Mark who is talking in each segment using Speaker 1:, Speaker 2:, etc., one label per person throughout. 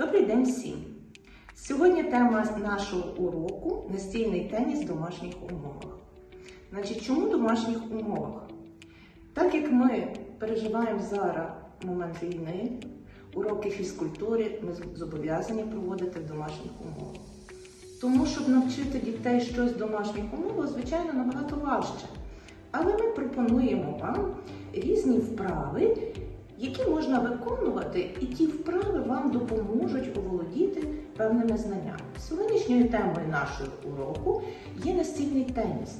Speaker 1: Добрий день всім! Сьогодні тема нашого уроку настільний теніс в домашніх умовах. Значить, чому в домашніх умовах? Так як ми переживаємо зараз момент війни, уроки фізкультури ми зобов'язані проводити в домашніх умовах. Тому, щоб навчити дітей щось в домашніх умовах, звичайно, набагато важче. Але ми пропонуємо вам різні вправи, які можна виконувати, і ті вправи вам допоможуть оволодіти певними знаннями. Сьогоднішньою темою нашого уроку є настільний теніс.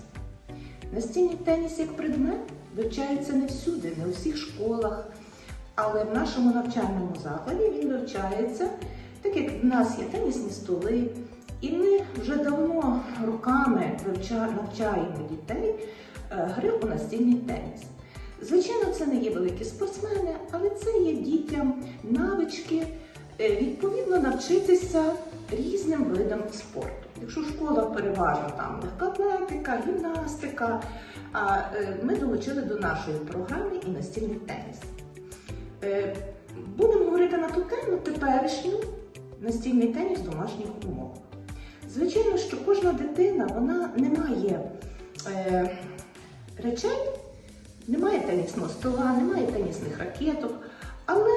Speaker 1: Настільний теніс як предмет вивчається не всюди, не у всіх школах, але в нашому навчальному закладі він вивчається, так як в нас є тенісні столи, і ми вже давно роками навчаємо дітей е, гри у настільний теніс. Звичайно, це не є великі спортсмени, але це є дітям навички е, відповідно навчитися різним видам спорту. Якщо в школах переважно там легка атлетика, гімнастика, е, ми долучили до нашої програми і настільний теніс. Е, Будемо говорити на ту тему теперішню настільний теніс в домашніх умовах. Звичайно, що кожна дитина вона не має речей, немає тенісного стола, немає тенісних ракеток, але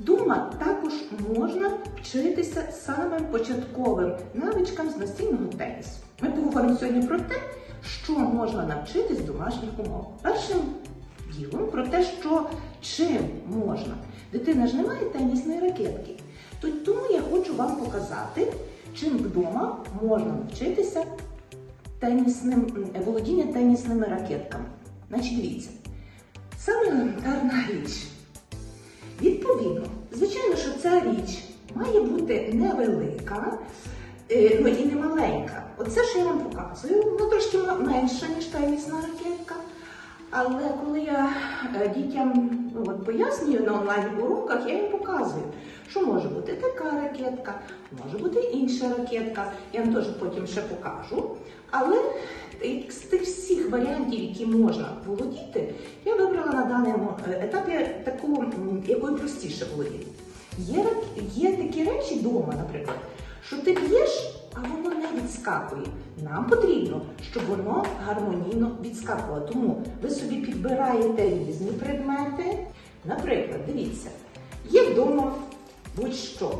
Speaker 1: вдома також можна вчитися самим початковим навичкам з настільного тенісу. Ми поговоримо сьогодні про те, що можна навчитись в домашніх умовах. Першим ділом про те, що чим можна. Дитина ж не має тенісної ракетки. То- Тому я хочу вам показати, чим вдома можна навчитися тенісним, володіння тенісними ракетками. Значить, дивіться, саме елементарна річ. Відповідно, звичайно, що ця річ має бути невелика, е, ну і не маленька. Оце, що я вам показую, вона трошки менша, ніж тенісна ракетка. Але коли я е, дітям ну, от, пояснюю на онлайн-уроках, я їм показую, що може бути така ракетка, може бути інша ракетка. Я вам теж потім ще покажу. Але з тих всіх варіантів, які можна володіти, я вибрала на даному е, етапі таку, якою простіше володіти. Є, є такі речі вдома, наприклад, що ти б'єш, а воно не відскакує. Нам потрібно, щоб воно гармонійно відскакувало. Тому ви собі підбираєте різні предмети. Наприклад, дивіться, є вдома будь-що.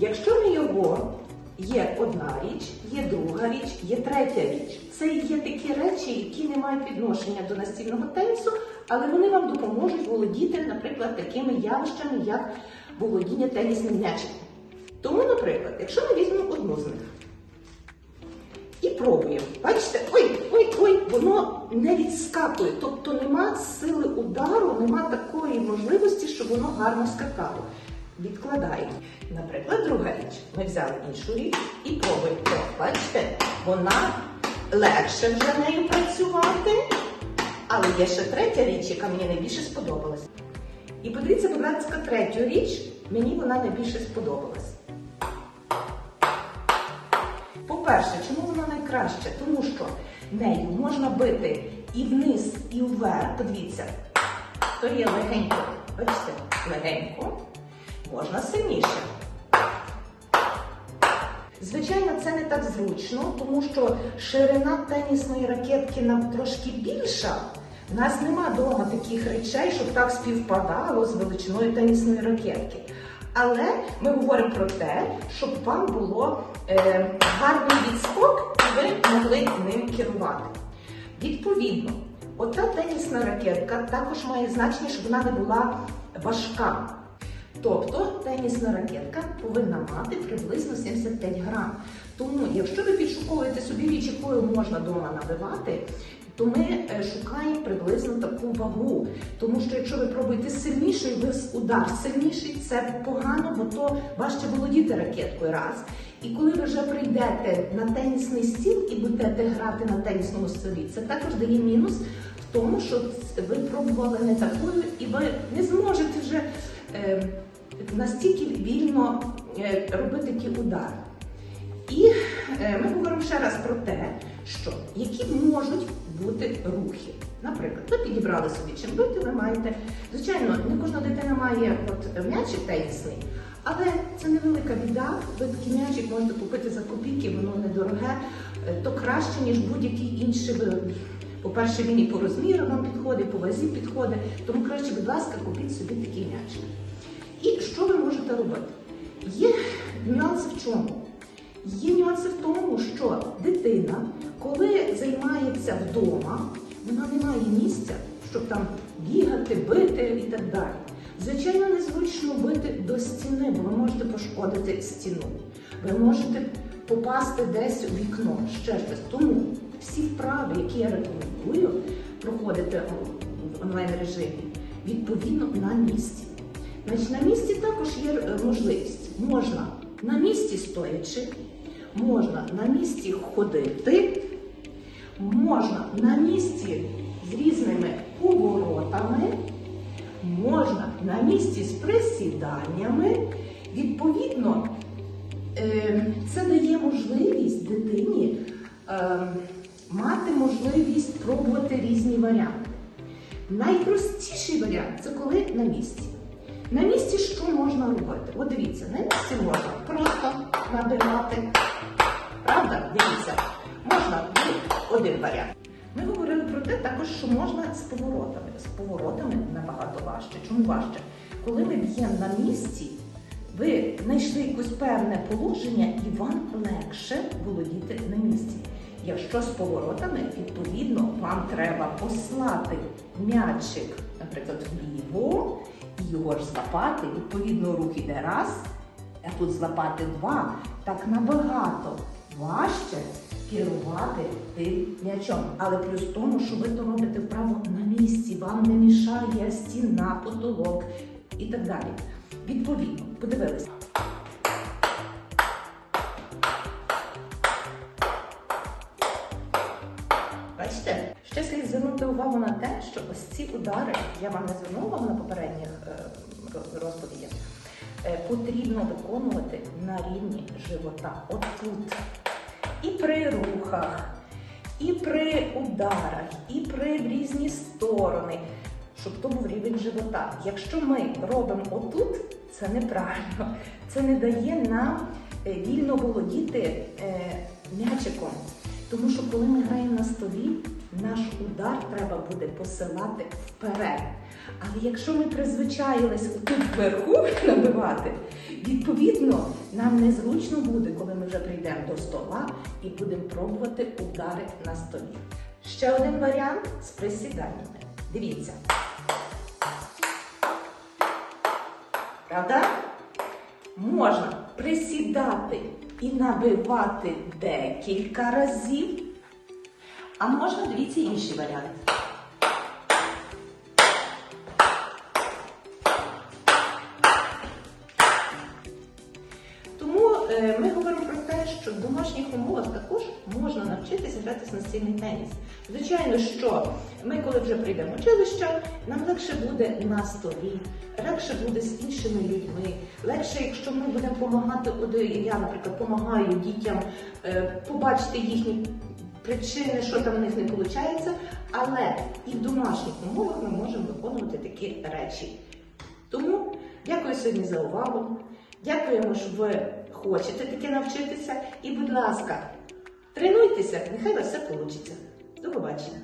Speaker 1: Якщо не його, є одна річ, є друга річ, є третя річ. Це є такі речі, які не мають відношення до настільного тенісу, але вони вам допоможуть володіти, наприклад, такими явищами, як володіння тенісним м'ячиком. Тому, наприклад, якщо ми візьмемо одну з них і пробуємо, бачите, ой, ой, ой, воно не відскакує, тобто нема сили удару, нема такої можливості, щоб воно гарно скакало. Відкладаємо. Наприклад, друга річ. Ми взяли іншу річ і пробуємо. Бачите, вона легше вже нею працювати. Але є ще третя річ, яка мені найбільше сподобалась. І подивіться, будь ласка, третю річ, мені вона найбільше сподобалась. По-перше, чому вона найкраща? Тому що нею можна бити і вниз, і вверх. Подивіться, то є легенько. Бачите, легенько, можна сильніше. Звичайно, це не так зручно, тому що ширина тенісної ракетки нам трошки більша. У нас нема вдома таких речей, щоб так співпадало з величиною тенісної ракетки. Але ми говоримо про те, щоб вам було е, гарний відскок, і ви могли ним керувати. Відповідно, ота тенісна ракетка також має значення, щоб вона не була важка. Тобто тенісна ракетка повинна мати приблизно 75 грам. Тому, якщо ви підшуковуєте собі річ, якою можна вдома набивати, то ми е, шукаємо приблизно таку вагу. Тому що якщо ви пробуєте сильніший, ви удар сильніший, це погано, бо то важче володіти ракеткою раз. І коли ви вже прийдете на тенісний стіл і будете грати на тенісному столі, це також дає мінус в тому, що ви пробували не такою, і ви не зможете вже настільки вільно е, робити ті удари. І е, ми говоримо ще раз про те, що які можуть бути рухи. Наприклад, ви підібрали собі чим ви маєте. Звичайно, не кожна дитина має от м'ячик тенісний, Але це невелика біда. Ви такий м'ячик можете купити за копійки, воно недороге, е, то краще, ніж будь-який інший вироб. По-перше, він і по розміру вам підходить, по вазі підходить. Тому краще, будь ласка, купіть собі такий м'ячик. Можете робити? Є нюанси в чому? Є нюанси в тому, що дитина, коли займається вдома, вона не має місця, щоб там бігати, бити і так далі. Звичайно, незручно бити до стіни, бо ви можете пошкодити стіну. Ви можете попасти десь у вікно, ще щось. Тому всі вправи, які я рекомендую проходити в онлайн режимі, відповідно на місці. Значить, на місці також є е, можливість. Можна на місці стоячи, можна на місці ходити, можна на місці з різними поворотами, можна на місці з присіданнями. Відповідно, е, це дає можливість дитині е, мати можливість пробувати різні варіанти. Найпростіший варіант це коли на місці. На місці що можна робити? От дивіться, на місці можна просто набирати. Правда? Дивіться, можна один варіант. Ми говорили про те також, що можна з поворотами. З поворотами набагато важче. Чому важче? Коли ми б'ємо на місці, ви знайшли якесь певне положення і вам легше володіти на місці. Якщо з поворотами, відповідно, вам треба послати м'ячик, наприклад, вліво, його ж злапати, відповідно, рух іде раз, а тут злапати два, так набагато важче керувати тим м'ячом. Але плюс в тому, що ви то робите вправо на місці, вам не мішає стіна, потолок і так далі. Відповідно, подивилися. Увагу на те, що ось ці удари, я вам не звернула на попередніх е, розповідях, е, потрібно виконувати на рівні живота. От тут. І при рухах, і при ударах, і при в різні сторони, щоб то був рівень живота. Якщо ми робимо отут, це неправильно. Це не дає нам е, вільно володіти м'ячиком. Тому що коли ми граємо на столі, наш удар треба буде посилати вперед. Але якщо ми призвичаїлись тут вверху набивати, відповідно нам незручно буде, коли ми вже прийдемо до стола і будемо пробувати удари на столі. Ще один варіант з присіданнями. Дивіться. Правда? Можна присідати і набивати декілька разів. А можна, дивіться, інший варіант. Тому е, ми говоримо про те, що в домашніх умовах також можна навчитися грати в настільний теніс. Звичайно, що ми, коли вже прийдемо в училище, нам легше буде на столі, легше буде з іншими людьми, легше, якщо ми будемо допомагати, я, наприклад, допомагаю дітям е, побачити їхні причини, що там в них не виходить, але і в домашніх умовах ми можемо виконувати такі речі. Тому дякую сьогодні за увагу. Дякуємо, що ви хочете таке навчитися. І, будь ласка, тренуйтеся, нехай у вас все вийде. До побачення.